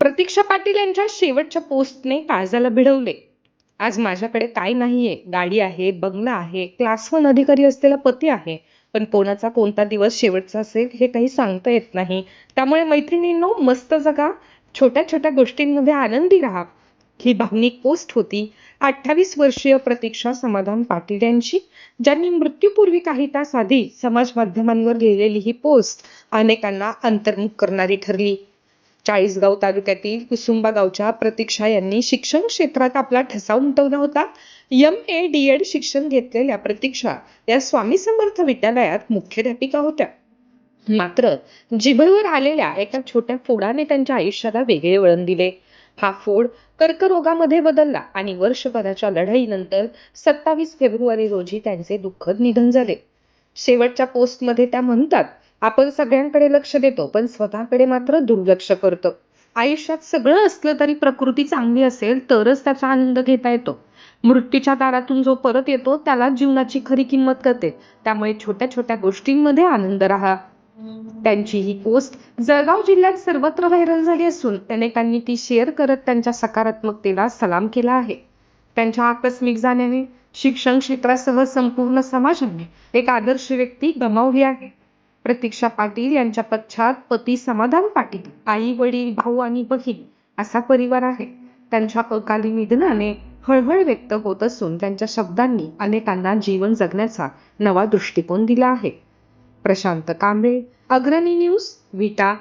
प्रतीक्षा पाटील यांच्या शेवटच्या पोस्टने काळजाला भिडवले. आज माझ्याकडे काय नाहीये. गाडी आहे बंगला आहे क्लास वन अधिकारी असलेला पती आहे. पण कोणाचा कोणता दिवस शेवटचा असेल हे काही सांगता येत नाही. त्यामुळे मैत्रिणींनो मस्त जगा. छोट्या छोट्या गोष्टींमध्ये आनंदी राहा. ही भावनिक पोस्ट होती अठ्ठावीस वर्षीय प्रतीक्षा समाधान पाटील यांची ज्यांनी मृत्यूपूर्वी काही तास आधी समाज माध्यमांवर लिहिलेली ही पोस्ट अनेकांना अंतर्मुख करणारी ठरली. चाळीसगाव तालुक्यातील कुसुंबा गावच्या प्रतीक्षा यांनी शिक्षण क्षेत्रात आपला ठसा उमटवला होता. एम ए डी एड शिक्षण घेतलेल्या प्रतीक्षा या स्वामी समर्थ विद्यालयात मुख्याध्यापिका होत्या. मात्र जिभेवर आलेल्या एका छोट्या फोडाने त्यांच्या आयुष्याला वेगळे वळण दिले. हा फोड कर्करोगामध्ये बदलला आणि वर्षभराच्या लढाईनंतर सत्तावीस फेब्रुवारी रोजी त्यांचे दुःखद निधन झाले. शेवटच्या पोस्टमध्ये त्या म्हणतात आपण सगळ्यांकडे लक्ष देतो पण स्वतःकडे मात्र दुर्लक्ष करतो. आयुष्यात सगळं असलं तरी प्रकृती चांगली असेल तरच त्याचा आनंद घेता येतो. मृत्यूच्या दारातून जो परत येतो त्याला जीवनाची खरी किंमत कळते. त्यामुळे छोट्या छोट्या गोष्टींमध्ये आनंद राहा. त्यांची ही पोस्ट जळगाव जिल्ह्यात सर्वत्र व्हायरल झाली असून अनेकांनी ती शेअर करत त्यांच्या सकारात्मकतेला सलाम केला आहे. त्यांच्या आकस्मिक जाण्याने शिक्षण क्षेत्रासह संपूर्ण समाजाने एक आदर्श व्यक्ती गमावली आहे. प्रतीक्षा पाटील यांच्या पश्चात पती समाधान पाटील आई वडील भाऊ आणि बहीण असा परिवार आहे. त्यांच्या अकाली निधनाने हळहळ व्यक्त होत असून त्यांच्या शब्दांनी अनेकांना जीवन जगण्याचा नवा दृष्टिकोन दिला आहे. प्रशांत कांबळे अग्रणी न्यूज विटा.